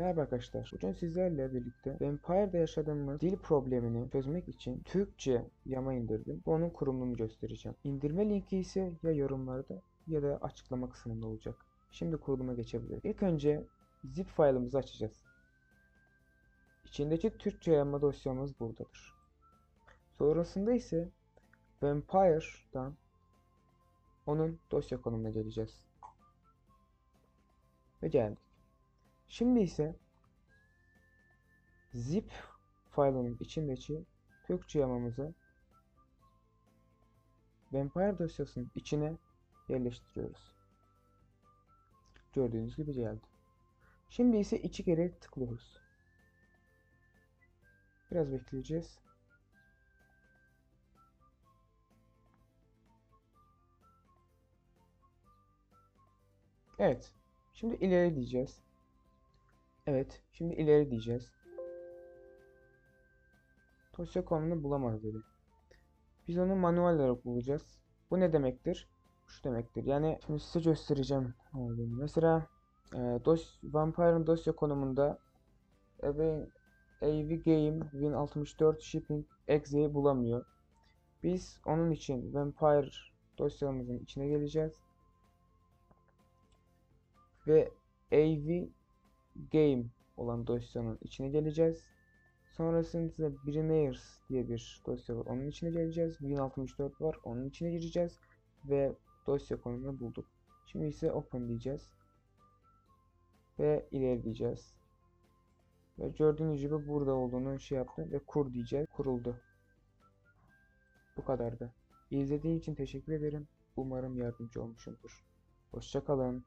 Merhaba arkadaşlar. Bugün sizlerle birlikte Vampire'da yaşadığımız dil problemini çözmek için Türkçe yama indirdim. Onun kurulumunu göstereceğim. İndirme linki ise ya yorumlarda ya da açıklama kısmında olacak. Şimdi kuruluma geçebiliriz. İlk önce zip faylımızı açacağız. İçindeki Türkçe yama dosyamız buradadır. Sonrasında ise Vampire'dan onun dosya konumuna geleceğiz. Ve geldik. Şimdi ise zip faylının içindeki Türkçe yamamızı Vampire dosyasının içine yerleştiriyoruz. Gördüğünüz gibi geldi. Şimdi ise iki kere tıklıyoruz. Biraz bekleyeceğiz. Evet. Şimdi ileri diyeceğiz. Evet. Şimdi ileri diyeceğiz. Dosya konumunu bulamaz dedi. Biz onu manuel olarak bulacağız. Bu ne demektir? Şu demektir. Yani şimdi size göstereceğim. Mesela e, dos Vampire'ın dosya konumunda AV, AV Game Win 64 Shipping Exe'yi bulamıyor. Biz onun için Vampire dosyamızın içine geleceğiz. Ve AV Game olan dosyanın içine geleceğiz. Sonrasında Billionaires diye bir dosya var. Onun içine geleceğiz. 1064 var. Onun içine gireceğiz. Ve dosya konumunu bulduk. Şimdi ise Open diyeceğiz. Ve ileri diyeceğiz. Ve gördüğünüz gibi burada olduğunu şey yaptı. Ve kur diyeceğiz. Kuruldu. Bu kadardı. İzlediğiniz için teşekkür ederim. Umarım yardımcı olmuşumdur. Hoşçakalın.